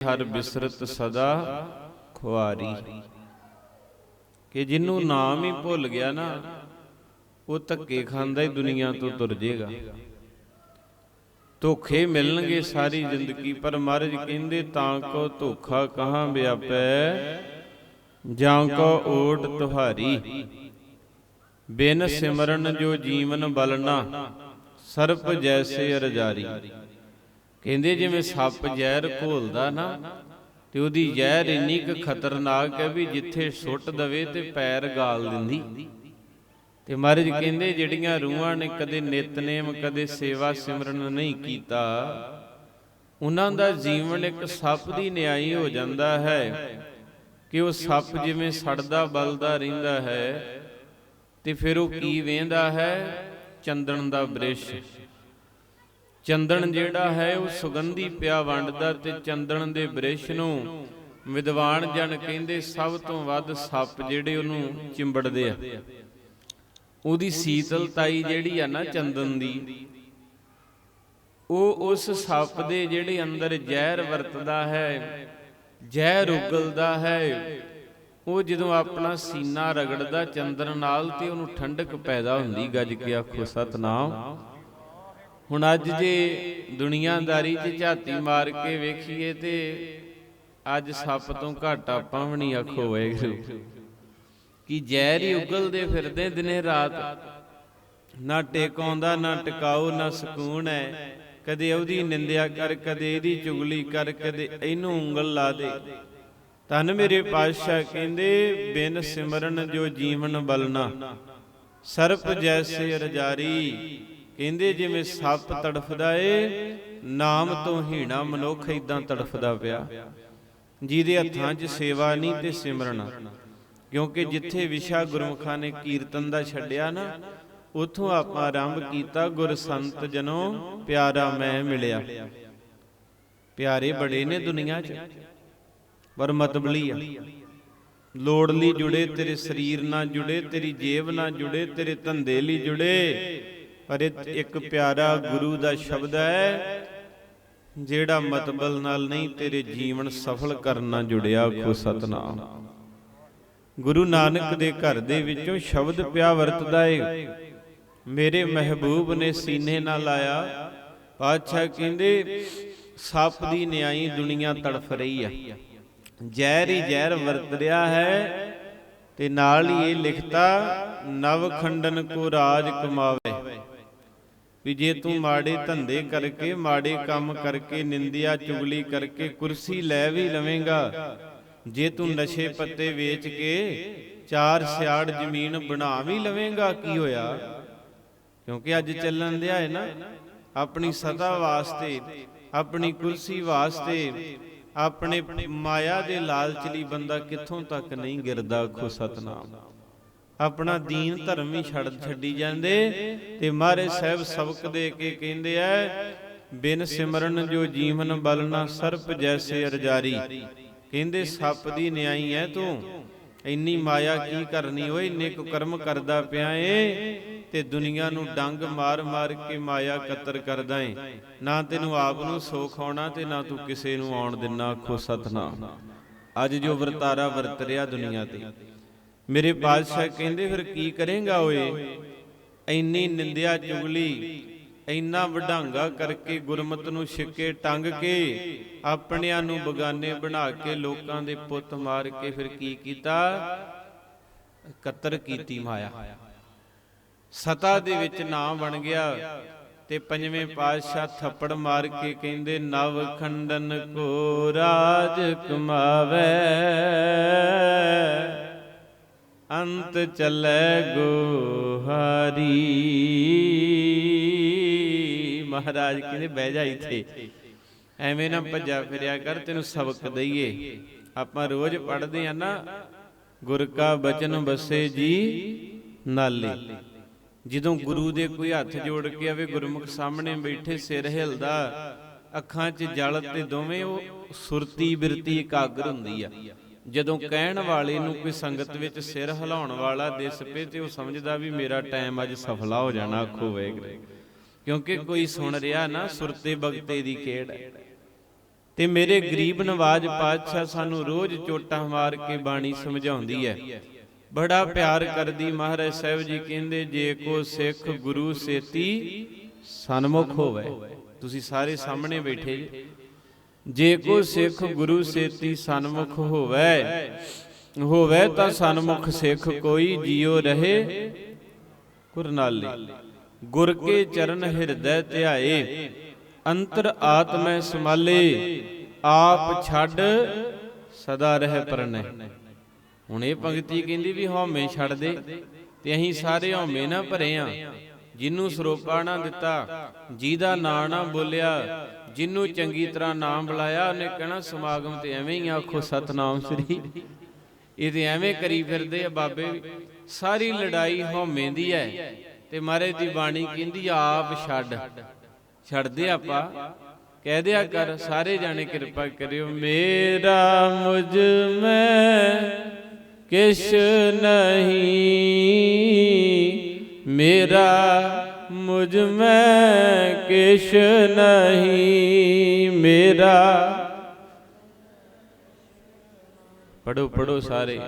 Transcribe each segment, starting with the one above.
ਹਰ ਬਿਸਰਤ ਸਦਾ ਖੁਆਰੀ। ਕਿ ਜਿਹਨੂੰ ਨਾਮ ਹੀ ਭੁੱਲ ਗਿਆ ਨਾ, ਉਹ ਧੱਕੇ ਖਾਂਦਾ ਹੀ ਦੁਨੀਆ ਤੋਂ ਤੁਰ ਜਾਏਗਾ ਧੋਖੇ ਮਿਲਣਗੇ ਸਾਰੀ ਜ਼ਿੰਦਗੀ, ਪਰ ਮਹਾਰਾਜ ਕਹਿੰਦੇ, ਤਾਂ ਕੋ ਧੋਖਾ ਕਹਾਂ ਵਿਆਪੈ, ਜਾਂ ਕੋ ਓਟ ਤੁਹਾਰੀ। ਬਿਨ ਸਿਮਰਨ ਜੋ ਜੀਵਨ ਬਲਨਾ ਸਰਪ ਜੈਸੇ ਅਰਜਾਰੀ। ਕਹਿੰਦੇ ਜਿਵੇਂ ਸੱਪ ਜ਼ਹਿਰ ਘੋਲਦਾ ਨਾ, ਤੇ ਉਹਦੀ ਜ਼ਹਿਰ ਇੰਨੀ ਕੁ ਖਤਰਨਾਕ ਹੈ ਵੀ ਜਿੱਥੇ ਸੁੱਟ ਦਵੇ ਤੇ ਪੈਰ ਗਾਲ ਦਿੰਦੀ। ਤੇ ਮਹਾਰਾਜ ਕਹਿੰਦੇ ਜਿਹੜੀਆਂ ਰੂਹਾਂ ਨੇ ਕਦੇ ਨਿਤਨੇਮ, ਕਦੇ ਸੇਵਾ ਸਿਮਰਨ ਨਹੀਂ ਕੀਤਾ, ਉਹਨਾਂ ਦਾ ਜੀਵਨ ਇੱਕ ਸੱਪ ਦੀ ਨਿਆਈ ਹੋ ਜਾਂਦਾ ਹੈ ਕਿ ਉਹ ਸੱਪ ਜਿਵੇਂ ਸੜਦਾ, ਬਲਦਾ ਰਹਿੰਦਾ ਹੈ ਤੇ ਫਿਰ ਉਹ ਕੀ ਵੇਂਦਾ ਹੈ? ਚੰਦਨ ਦਾ ਬ੍ਰਿਸ਼। ਚੰਦਨ ਜਿਹੜਾ ਹੈ ਉਹ ਸੁਗੰਧੀ ਪਿਆ ਵੰਡਦਾ ਤੇ ਚੰਦਨ ਦੇ ਬ੍ਰਿਸ਼ ਨੂੰ ਵਿਦਵਾਨ ਜਨ ਕਹਿੰਦੇ ਸਭ ਤੋਂ ਵੱਧ ਸੱਪ ਜਿਹੜੇ ਉਹਨੂੰ ਚਿੰਬੜਦੇ ਆ। ਉਹਦੀ ਸੀਤਲਤਾਈ ਜਿਹੜੀ ਆ ਨਾ ਚੰਦਨ ਦੀ, ਉਹ ਉਸ ਸੱਪ ਦੇ ਜਿਹੜੇ ਅੰਦਰ ਜ਼ਹਿਰ ਵਰਤਦਾ ਹੈ, ਜ਼ਹਿਰ ਉਗਲਦਾ ਹੈ, ਉਹ ਜਦੋਂ ਆਪਣਾ ਸੀਨਾ ਰਗੜਦਾ ਚੰਦਨ ਨਾਲ ਤੇ ਉਹਨੂੰ ਠੰਡਕ ਪੈਦਾ ਹੁੰਦੀ ਗੱਜ ਕੇ ਆਖੋ, ਸਤਨਾਮ। ਹੁਣ ਅੱਜ ਜੇ ਦੁਨੀਆਦਾਰੀ 'ਚ ਝਾਤੀ ਮਾਰ ਕੇ ਵੇਖੀਏ ਤੇ ਅੱਜ ਸੱਪ ਤੋਂ ਘੱਟ ਆਪਾਂ ਵੀ ਨਹੀਂ ਆਖੋ ਵਾਹਿਗੁਰੂ ਕਿ ਜ਼ਹਿਰ ਹੀ ਉਗਲਦੇ ਫਿਰਦੇ ਦਿਨੇ ਰਾਤ। ਨਾ ਟੇਕ ਆਉਂਦਾ ਨਾ ਟਿਕਾਉ ਨਾ ਸਕੂਨ ਹੈ। ਕਦੇ ਉਹਦੀ ਨਿੰਦਿਆ ਕਰ, ਕਦੇ ਇਹਦੀ ਚੁਗਲੀ ਕਰ, ਕਦੇ ਇਹਨੂੰ ਉਂਗਲ ਲਾ ਦੇ। ਤਨ ਮੇਰੇ ਪਾਤਸ਼ਾਹ ਕਹਿੰਦੇ, ਬਿਨ ਸਿਮਰਨ ਜੋ ਜੀਵਨ ਬਲਨਾ ਸਰਪ ਜੈਸੇ ਰਜਾਰੀ ਕਹਿੰਦੇ ਜਿਵੇਂ ਸੱਪ ਤੜਫਦਾ ਏ, ਨਾਮ ਤੋਂ ਹੀਣਾ ਮਨੁੱਖ ਇਦਾਂ ਤੜਫਦਾ ਪਿਆ। ਜਿਹਦੇ ਹੱਥਾਂ 'ਚ ਸੇਵਾ ਨਹੀਂ ਤੇ ਸਿਮਰਨ। ਕਿਉਂਕਿ ਜਿੱਥੇ ਵਿਸ਼ਾ ਗੁਰਮੁਖਾਂ ਨੇ ਕੀਰਤਨ ਦਾ ਛੱਡਿਆ ਨਾ, ਉਥੋਂ ਆਪਾਂ ਆਰੰਭ ਕੀਤਾ, ਗੁਰ ਸੰਤ ਜਨੋ, ਪਿਆਰਾ ਮੈਂ ਮਿਲਿਆ। ਪਿਆਰੇ ਬੜੇ ਨੇ ਦੁਨੀਆ 'ਚ। ਪਰ ਮਤਬਲੀ ਆ। ਲੋੜ ਲਈ ਜੁੜੇ, ਤੇਰੇ ਸਰੀਰ ਨਾਲ ਜੁੜੇ, ਤੇਰੀ ਜੇਬ ਨਾਲ ਜੁੜੇ, ਤੇਰੇ ਧੰਦੇ ਲਈ ਜੁੜੇ। ਪਰ ਇੱਕ ਪਿਆਰਾ ਗੁਰੂ ਦਾ ਸ਼ਬਦ ਹੈ, ਜਿਹੜਾ ਮਤਬਲ ਨਾਲ ਨਹੀਂ ਤੇਰੇ ਜੀਵਨ ਸਫਲ ਕਰਨ ਨਾਲ ਜੁੜਿਆ ਕੋ ਸਤਨਾਮ। ਗੁਰੂ ਨਾਨਕ ਦੇ ਘਰ ਦੇ ਵਿੱਚੋਂ ਸ਼ਬਦ ਪਿਆ ਵਰਤਦਾ ਏ। ਮੇਰੇ ਮਹਿਬੂਬ ਨੇ ਸੀਨੇ ਨਾਲ ਲਾਇਆ। ਪਾਤਸ਼ਾਹ ਕਹਿੰਦੇ, ਸੱਪ ਦੀ ਨਿਆਈ ਦੁਨੀਆ ਤੜਫ ਰਹੀ ਆ। ਜ਼ਹਿਰ ਹੀ ਜ਼ਹਿਰ ਵਰਤ ਰਿਹਾ ਹੈ ਤੇ ਨਾਲ ਹੀ ਇਹ ਲਿਖਤਾ, ਨਵ ਖੰਡਨ ਕੋ ਰਾਜ ਕਮਾਵੇ। ਵੀ ਜੇ ਤੂੰ ਮਾੜੇ ਧੰਦੇ ਕਰਕੇ ਮਾੜੇ ਕੰਮ ਕਰਕੇ ਨਿੰਦਿਆ ਚੁਗਲੀ ਕਰਕੇ ਕੁਰਸੀ ਲੈ ਵੀ ਲਵੇਂਗਾ। ਜੇ ਤੂੰ ਨਸ਼ੇ ਪੱਤੇ ਵੇਚ ਕੇ ਚਾਰ ਸਿਆੜ ਜ਼ਮੀਨ ਬਣਾ ਵੀ ਲਵੇਂਗਾ ਕੀ ਹੋਇਆ? ਕਿਉਂਕਿ ਅੱਜ ਚੱਲਣ ਦਿਆ ਹੈ ਨਾ ਆਪਣੀ ਸਤਾ ਵਾਸਤੇ ਆਪਣੀ ਕੁਰਸੀ ਵਾਸਤੇ ਆਪਣੇ ਮਾਇਆ ਦੇ ਲਾਲਚ ਲਈ ਬੰਦਾ ਕਿੱਥੋਂ ਤੱਕ ਨਹੀਂ ਗਿਰਦਾ ਖੋ ਸਤਨਾਮ। ਆਪਣਾ ਦੀਨ ਧਰਮ ਹੀ ਛੱਡ ਛੱਡੀ ਜਾਂਦੇ ਤੇ ਮਹਾਰੇ ਸਾਹਿਬ ਸਬਕ ਦੇ ਕੇ ਕਹਿੰਦੇ ਐ ਬਿਨ ਸਿਮਰਨ ਜੋ ਜੀਵਨ ਬਲਨਾ ਸਰਪ ਜੈਸੇ ਅਰਜਾਰੀ ਕਹਿੰਦੇ ਸੱਪ ਦੀ ਨਿਆਈ ਐ ਤੂੰ। ਇੰਨੀ ਮਾਇਆ ਕੀ ਕਰਨੀ ਓਏ? ਇੰਨੇ ਕੁ ਕਰਮ ਕਰਦਾ ਪਿਆ ਏ ਤੇ ਦੁਨੀਆ ਨੂੰ ਡੰਗ ਮਾਰ ਮਾਰ ਕੇ ਮਾਇਆ ਕਤਰ ਕਰਦਾ ਏ। ਨਾ ਤੈਨੂੰ ਆਪ ਨੂੰ ਸੁੱਖ ਆਉਣਾ ਤੇ ਨਾ ਤੂੰ ਕਿਸੇ ਨੂੰ ਆਉਣ ਦਿਨਾ ਆਖੋ ਸਤਨਾਮ। ਅੱਜ ਜੋ ਵਰਤਾਰਾ ਵਰਤ ਰਿਹਾ ਦੁਨੀਆ ਤੇ ਮੇਰੇ ਬਾਦਸ਼ਾਹ ਕਹਿੰਦੇ ਫਿਰ ਕੀ ਕਰੇਗਾ ਓਏ? ਇੰਨੀ ਨਿੰਦਿਆ ਚੁਗਲੀ ਇੰਨਾ ਵਡਾਂਗਾ ਕਰਕੇ ਗੁਰਮਤ ਨੂੰ ਛਿੱਕੇ ਟੰਗ ਕੇ ਆਪਣਿਆਂ ਨੂੰ ਬਗਾਨੇ ਬਣਾ ਕੇ ਲੋਕਾਂ ਦੇ ਪੁੱਤ ਮਾਰ ਕੇ ਫਿਰ ਕੀ ਕੀਤਾ? ਕਤਰ ਕੀਤੀ ਮਾਇਆ। ਸਤਾ ਦੇ ਵਿੱਚ ਨਾਮ ਬਣ ਗਿਆ ਤੇ ਪੰਜਵੇਂ ਪਾਤਸ਼ਾਹ ਥੱਪੜ ਮਾਰ ਕੇ ਕਹਿੰਦੇ ਨਵ ਖੰਡਨ ਕੋ ਰਾਜ ਕਮਾਵੇ। ਅੰਤ ਚੱਲੇ ਗੋਹਾਰੀ। ਮਹਾਰਾਜ ਕਹਿੰਦੇ ਬਹਿ ਜਾ ਇੱਥੇ। ਐਵੇਂ ਨਾ ਭੱਜਾ ਫਿਰਿਆ ਕਰ, ਤੈਨੂੰ ਸਬਕ ਦਈਏ। ਆਪਾਂ ਰੋਜ਼ ਪੜ੍ਹਦੇ ਆ ਨਾ, ਗੁਰ ਕਾ ਬਚਨ ਬਸੇ ਜੀ ਨਾਲੇ। ਜਦੋਂ ਗੁਰੂ ਦੇ ਕੋਈ ਹੱਥ ਜੋੜ ਕੇ ਆਵੇ, ਗੁਰਮੁਖ ਸਾਹਮਣੇ ਬੈਠੇ, ਸਿਰ ਹਿਲਦਾ, ਅੱਖਾਂ 'ਚ ਜਲ ਤੇ ਦੋਵੇਂ ਉਹ ਸੁਰਤੀ ਬਿਰਤੀ ਇਕਾਗਰ ਹੁੰਦੀ ਆ। ਜਦੋਂ ਕਹਿਣ ਵਾਲੇ ਨੂੰ ਕੋਈ ਸੰਗਤ ਵਿੱਚ ਸਿਰ ਹਿਲਾਉਣ ਵਾਲਾ ਦਿਸ ਪਏ ਤੇ ਉਹ ਸਮਝਦਾ ਵੀ ਮੇਰਾ ਟਾਈਮ ਅੱਜ ਸਫਲਾ ਹੋ ਜਾਣਾ, ਆਖੋ ਵੇਗ ਕਿਉਂਕਿ ਕੋਈ ਸੁਣ ਰਿਹਾ ਨਾ, ਸੁਰਤੇ ਬਗਤੇ ਦੀ ਖੇਡ ਤੇ ਮੇਰੇ ਗਰੀਬ ਨਵਾਜ ਪਾਤਸ਼ਾਹ ਸਾਨੂੰ ਰੋਜ਼ ਚੋਟਾਂ ਮਾਰ ਕੇ ਬਾਣੀ ਸਮਝਾਉਂਦੀ ਹੈ। ਬੜਾ ਪਿਆਰ ਕਰਦੀ ਮਹਾਰਾਜ ਸਾਹਿਬ ਜੀ ਕਹਿੰਦੇ, ਜੇ ਕੋ ਸਿੱਖ ਗੁਰੂ ਸੇਤੀ ਸਨਮੁਖ ਹੋਵੇ। ਤੁਸੀਂ ਸਾਰੇ ਸਾਹਮਣੇ ਬੈਠੇ ਜੀ। ਜੇ ਕੋ ਸਿੱਖ ਗੁਰੂ ਸੇਤੀ ਸਨਮੁਖ ਹੋਵੇ ਹੋਵੇ ਤਾਂ ਸਨਮੁਖ ਸਿੱਖ ਕੋਈ ਜਿਉ ਰਹੇ। ਕੁਰਨਾਲੀ, ਗੁਰ ਕੇ ਚਰਨ ਹਿਰਦੈ ਧਿਆਏ, ਅੰਤਰ ਆਤਮੈ ਸਮਾਲੇ ਆਪ ਛੱਡ ਸਦਾ ਰਹਿ ਪਰਨੈ। ਹੁਣ ਇਹ ਪੰਕਤੀ ਕਹਿੰਦੀ ਵੀ ਹਉਮੈ ਛੱਡ ਦੇ, ਤੇ ਅਸੀਂ ਸਾਰੇ ਹਉਮੈ ਨਾ ਭਰੇ ਆ। ਜਿਹਨੂੰ ਸਰੋਪਾ ਨਾ ਦਿੱਤਾ ਜਿਹਦਾ ਨਾਂ ਨਾ ਬੋਲਿਆ ਜਿਹਨੂੰ ਚੰਗੀ ਤਰ੍ਹਾਂ ਨਾਮ ਬੁਲਾਇਆ ਉਹਨੇ ਕਹਿਣਾ ਸਮਾਗਮ ਤੇ ਐਵੇਂ ਹੀ ਆਖੋ ਸਤਨਾਮ ਸ੍ਰੀ। ਇਹ ਤੇ ਐਵੇਂ ਕਰੀ ਫਿਰਦੇ ਆ ਬਾਬੇ ਸਾਰੀ ਲੜਾਈ ਹਉਮੈ ਦੀ ਹੈ। ਤੇ ਮਹਾਰਾਜ ਦੀ ਬਾਣੀ ਕਹਿੰਦੀ ਆਪ ਛੱਡ। ਛੱਡਦੇ ਆਪਾਂ। ਕਹਿ ਦਿਆ ਕਰ ਸਾਰੇ ਜਾਣੇ ਕਿਰਪਾ ਕਰਿਓ। ਮੇਰਾ ਮੁਝ ਮੈਂ ਕਿਛ ਨਹੀਂ। ਮੇਰਾ ਮੁਝ ਮੈਂ ਕਿਛ ਨਹੀਂ, ਮੇਰਾ ਪੜੋ ਪੜੋ ਸਾਰੇ।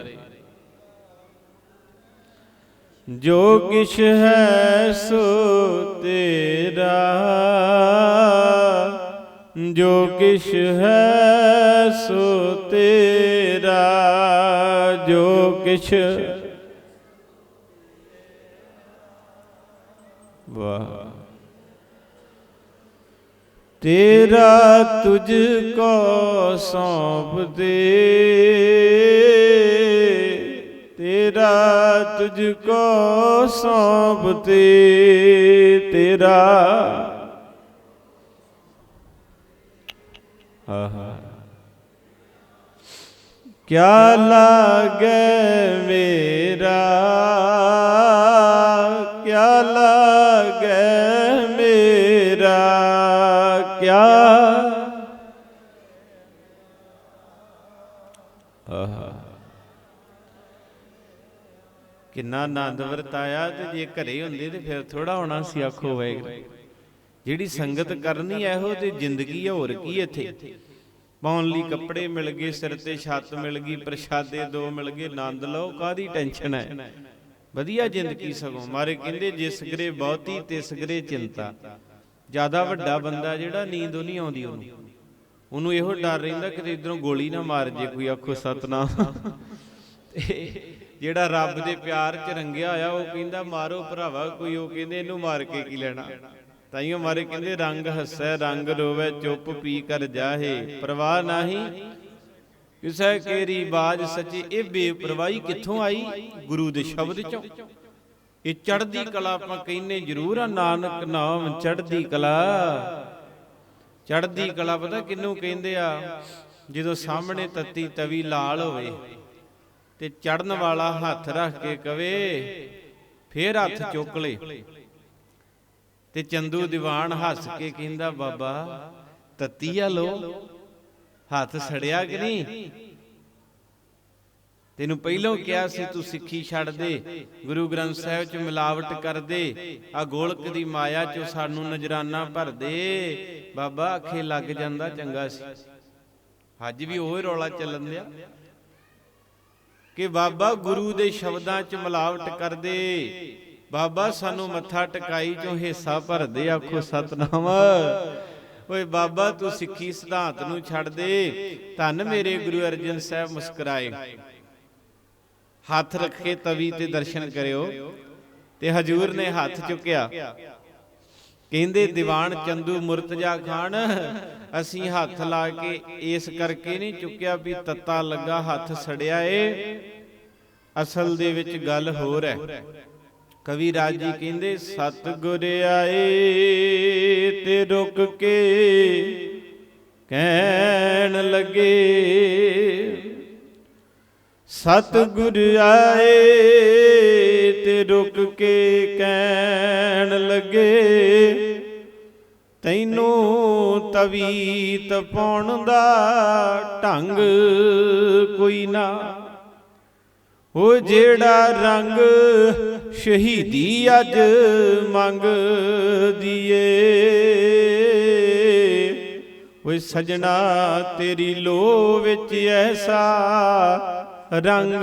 ਜੋ ਕਿਛ ਹੈ ਸੋ ਤੇਰਾ, ਜੋ ਕਿਛ ਹੈ ਸੋ ਤੇਰਾ, ਜੋ ਕਿਛ ਵਾਹ। ਤੇਰਾ ਤੁਝ ਕੋ ਸੌਂਪ ਦੇ। ਤੇਰਾ ਤੁਝ ਕੋ ਸੌਂਪ ਦੇ। ਤੇਰਾ ਆਹਾ। ਕਿਆ ਲਾਗੇ ਮੇਰਾ? ਆਹਾ ਕਿੰਨਾ ਆਨੰਦ ਵਰਤਾਇਆ ਤੇ ਜੇ ਘਰੇ ਹੁੰਦੇ ਤੇ ਫਿਰ ਥੋੜਾ ਹੋਣਾ ਸੀ, ਆਖੋ ਵਾਹਿਗੁਰੂ। ਜਿਹੜੀ ਸੰਗਤ ਕਰਨੀ ਇਹੋ ਤੇ ਜ਼ਿੰਦਗੀ ਹੋਰ ਕੀ ਇੱਥੇ? ਪਾਉਣ ਲਈ ਕੱਪੜੇ ਮਿਲ ਗਏ, ਸਿਰ ਤੇ ਛੱਤ ਮਿਲ ਗਈ, ਪ੍ਰਸ਼ਾਦੇ ਦੋ ਮਿਲ ਗਏ, ਆਨੰਦ ਲਓ ਕਾਦੀ ਟੈਨਸ਼ਨ ਹੈ? ਵਧੀਆ ਜ਼ਿੰਦਗੀ ਸਗੋਂ। ਮਾਰੇ ਕਹਿੰਦੇ, ਜਿਸ ਗਰੇ ਬਹੁਤੀ, ਤਿਸ ਗਰੇ ਚਿੰਤਾ। ਜ਼ਿਆਦਾ ਵੱਡਾ ਬੰਦਾ ਜਿਹੜਾ ਨੀਂਦ ਨਹੀਂ ਆਉਂਦੀ ਉਹਨੂੰ। ਉਹਨੂੰ ਇਹੋ ਡਰ ਰਹਿੰਦਾ ਕਿਤੇ ਇਧਰੋਂ ਗੋਲੀ ਨਾ ਮਾਰ ਜੇ ਕੋਈ ਆਖੋ ਸਤਨਾਮ। ਜਿਹੜਾ ਰੱਬ ਦੇ ਪਿਆਰ 'ਚ ਰੰਗਿਆ ਹੋਇਆ, ਉਹ ਕਹਿੰਦਾ, ਮਾਰੋ ਭਰਾਵਾ, ਕੋਈ ਉਹ ਕਹਿੰਦੇ, ਇਹਨੂੰ ਮਾਰ ਕੇ ਕੀ ਲੈਣਾ? ਤਾਈਓ ਮਾਰੇ ਕਹਿੰਦੇ, ਰੰਗ ਹੱਸੈ, ਰੰਗ ਰੋਵੇ, ਚੁੱਪ ਪੀ ਕਰ ਜਾਹੇ। ਪਰਵਾਹ ਨਾਹੀ, ਕਿਸੈ ਕੇਰੀ ਬਾਜ ਸੱਚੀ, ਇਹ ਬੇਪਰਵਾਹੀ ਕਿੱਥੋਂ ਆਈ? ਗੁਰੂ ਦੇ ਸ਼ਬਦ ਚੋਂ। ਇਹ ਚੜ੍ਹਦੀ ਕਲਾ ਆਪਾਂ ਕਹਿੰਨੇ ਜ਼ਰੂਰ ਆ, ਨਾਨਕ ਨਾਮ ਚੜ੍ਹਦੀ ਕਲਾ। ਚੜ੍ਹਦੀ ਕਲਾ ਪਤਾ ਕਿੰਨੂੰ ਕਹਿੰਦੇ ਆ? ਜਦੋਂ ਸਾਹਮਣੇ ਤੱਤੀ ਤਵੀ ਲਾਲ ਹੋਵੇ ਤੇ ਚੜਨ ਵਾਲਾ ਹੱਥ ਰੱਖ ਕੇ ਕਵੇ, ਫੇਰ ਹੱਥ ਚੁੱਕ ਲੇ। ਤੇ ਚੰਦੂ ਦੀਵਾਨ ਹੱਸ ਕੇ ਕਹਿੰਦਾ, ਬਾਬਾ, ਤੱਤੀ ਆ ਲੋ, ਹੱਥ ਸੜਿਆ ਕਿ ਨਹੀਂ? ਤੈਨੂੰ ਪਹਿਲਾਂ ਕਿਹਾ ਸੀ ਤੂੰ ਸਿੱਖੀ ਛੱਡ ਦੇ, ਗੁਰੂ ਗ੍ਰੰਥ ਸਾਹਿਬ ਚ ਮਿਲਾਵਟ ਕਰ ਦੇ, ਆ ਗੋਲਕ ਦੀ ਮਾਇਆ ਚ ਸਾਨੂੰ ਨਜ਼ਰਾਨਾ ਭਰ ਦੇ। ਬਾਬਾ, ਅੱਖੇ ਲੱਗ ਜਾਂਦਾ ਚੰਗਾ ਸੀ। ਅੱਜ ਵੀ ਉਹ ਰੌਲਾ ਚੱਲਣ ਦਿਆ। ਕਿ ਬਾਬਾ, ਗੁਰੂ ਦੇ ਸ਼ਬਦਾਂ 'ਚ ਮਿਲਾਵਟ ਕਰਦੇ ਬਾਬਾ, ਸਾਨੂੰ ਮੱਥਾ ਟਿਕਾਈ ਚੋਂ ਹਿੱਸਾ ਭਰਦੇ ਆਖੋ ਸਤਨਾਮ। ਓਏ ਬਾਬਾ, ਤੂੰ ਸਿੱਖੀ ਸਿਧਾਂਤ ਨੂੰ ਛੱਡ ਦੇ। ਧੰਨ ਮੇਰੇ ਗੁਰੂ ਅਰਜਨ ਸਾਹਿਬ ਮੁਸਕਰਾਏ। ਹੱਥ ਰੱਖੇ ਤਵੀ ਤੇ ਦਰਸ਼ਨ ਕਰਿਓ। ਤੇ ਹਜੂਰ ਨੇ ਹੱਥ ਚੁੱਕਿਆ। ਕਹਿੰਦੇ ਦੀਵਾਨ ਚੰਦੂ ਮੁਰਤਜਾ ਖਾਨ। ਅਸੀਂ ਹੱਥ ਲਾ ਕੇ ਇਸ ਕਰਕੇ ਨਹੀਂ ਚੁੱਕਿਆ ਵੀ ਤੱਤਾ ਲੱਗਾ ਹੱਥ ਸੜਿਆ ਏ। ਅਸਲ ਦੇ ਵਿੱਚ ਗੱਲ ਹੋਰ ਹੈ। ਕਵੀ ਰਾਜ ਜੀ ਕਹਿੰਦੇ ਸਤ ਗੁਰ ਆਏ ਤੇ ਰੁਕ ਕੇ ਕਹਿਣ ਲੱਗੇ ਸਤਿਗੁਰ ਆਏ ਤੇ ਰੁਕ ਕੇ ਕਹਿਣ ਲੱਗੇ, ਤੈਨੂੰ ਤਵੀਤ ਪਾਉਣ ਦਾ ਢੰਗ ਕੋਈ ਨਾ। ਉਹ ਜਿਹੜਾ ਰੰਗ ਸ਼ਹੀਦੀ ਅੱਜ ਮੰਗਦੀ ਦੀਏ, ਓਏ ਸਜਣਾ ਤੇਰੀ ਲੋ ਵਿੱਚ ਐਸਾ ਰੰਗ